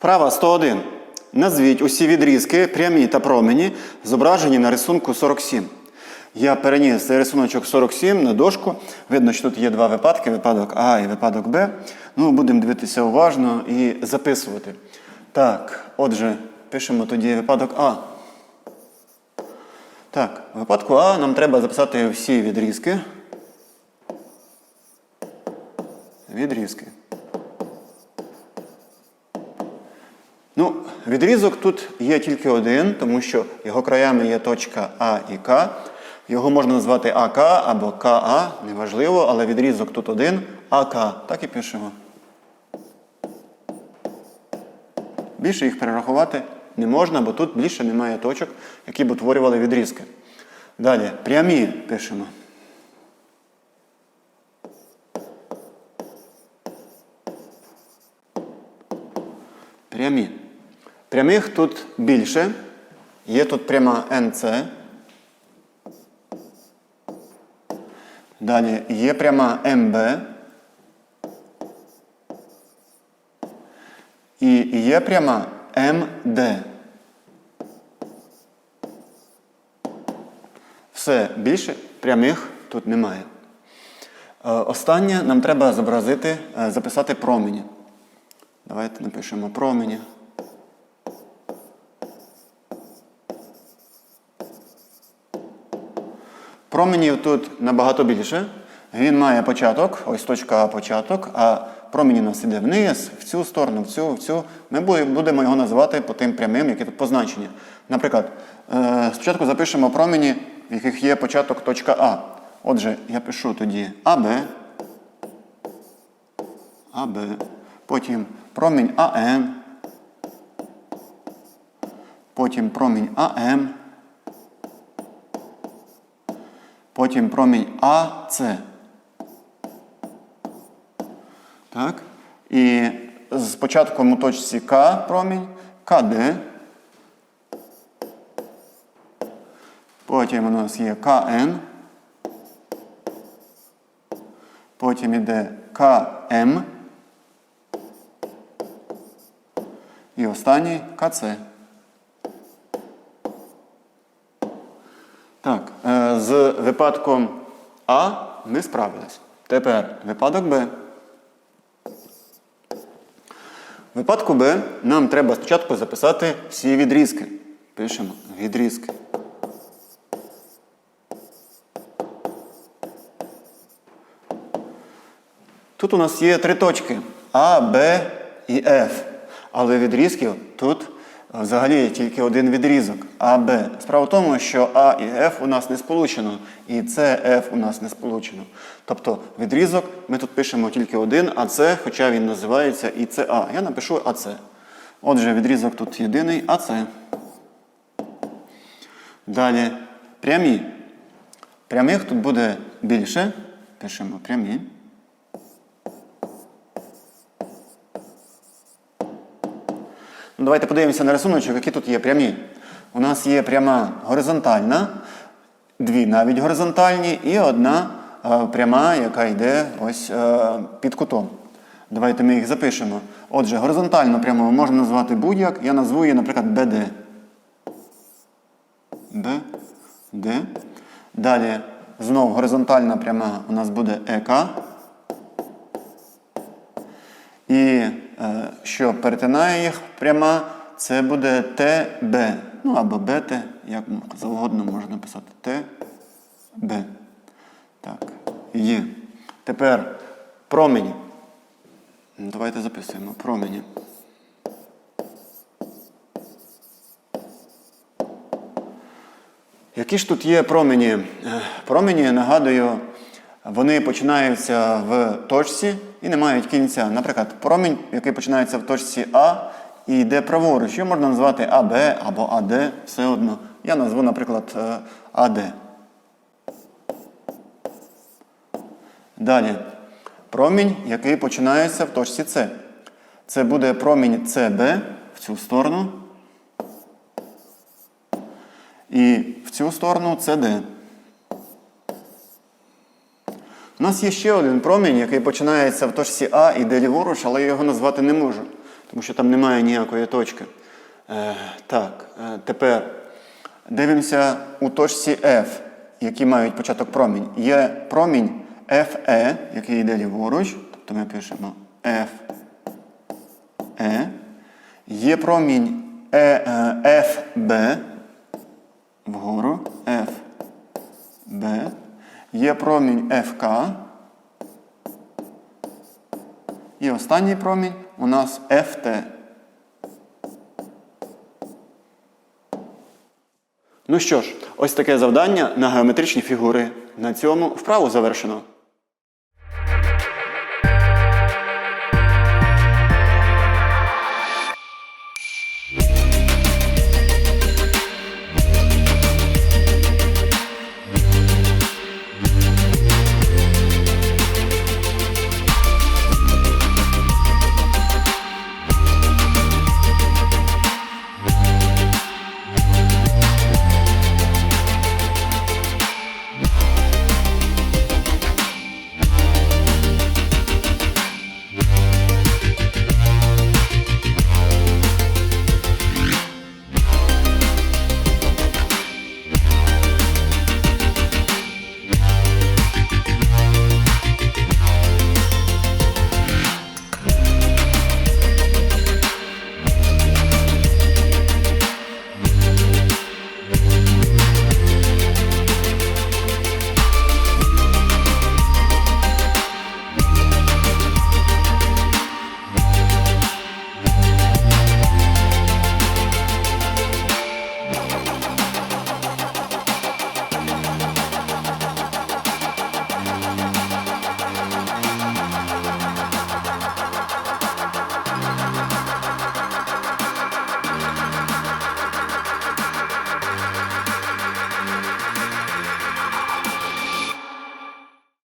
Вправа 101. Назвіть усі відрізки, прямі та промені, зображені на рисунку 47. Я переніс рисуночок 47 на дошку. Видно, що тут є два випадки: випадок А і випадок Б. Ну, будемо дивитися уважно і записувати. Так, отже, пишемо тоді випадок А. Так, в випадку А нам треба записати всі відрізки. Відрізки. Ну, відрізок тут є тільки один, тому що його краями є точка А і К. Його можна назвати АК або КА, неважливо, але відрізок тут один АК. Так і пишемо. Більше їх перерахувати не можна, бо тут більше немає точок, які б утворювали відрізки. Далі, прямі пишемо. Прямі. Прямих тут більше. Є тут пряма НЦ. Далі є пряма МБ. І є пряма МД. Все більше прямих тут немає. Е, Останнє нам треба зобразити, е, записати промені. Давайте напишемо промені. Променів тут набагато більше. Він має початок, ось точка А початок, а промені нас іде вниз, в цю сторону, в цю, в цю. Ми будемо його називати по тим прямим, які тут позначені. Наприклад, е, спочатку запишемо промені, в яких є початок точка А. Отже, я пишу тоді АБ, АБ, потім промінь АН, потім промінь АМ, потім промінь АЦ. Так? І з початком у точці К промінь, КД. Потім у нас є КН. Потім іде КМ. І останній КЦ. Так, е, з випадком А ми справились. Тепер випадок Б. В випадку Б нам треба спочатку записати всі відрізки. Пишемо відрізки. Тут у нас є три точки А, Б і Ф. Але відрізків тут взагалі тільки один відрізок А, Б. Справа в тому, що А і Ф у нас не сполучено, і С, Ф у нас не сполучено. Тобто відрізок ми тут пишемо тільки один АЦ, хоча він називається і ЦА. Я напишу АЦ. Отже, відрізок тут єдиний АЦ. Далі прямі. Прямих тут буде більше. Пишемо прямі. Ну, давайте подивимося на рисуночок, які тут є прямі. У нас є пряма горизонтальна, дві навіть горизонтальні, і одна е, пряма, яка йде ось е, під кутом. Давайте ми їх запишемо. Отже, горизонтальну пряму можна назвати будь-як. Я назву її, наприклад, БД. БД. Далі знову горизонтальна пряма у нас буде ЕК. І що перетинає їх пряма, це буде ТБ. Ну або БТ, як завгодно можна написати ТБ. Так, є. Тепер промені. Давайте записуємо промені. Які ж тут є промені? Е, Промені, нагадую, вони починаються в точці і не мають кінця. Наприклад, промінь, який починається в точці А і йде праворуч, його можна назвати АБ або АД, все одно. Я назву, наприклад, е, АД. Далі. Промінь, який починається в точці С. Це буде промінь СБ в цю сторону. І в цю сторону СД. У нас є ще один промінь, який починається в точці А і йде ліворуч, але я його назвати не можу. тому що там немає ніякої точки. Е, так, е, тепер дивимося у точці F, які мають початок промінь. Є промінь FE, який йде ліворуч, тобто ми пишемо F. E. Є промінь е, е, FB вгору FB. Є промінь FK. І останній промінь у нас FT. Ну що ж, ось таке завдання на геометричні фігури. На цьому вправу завершено.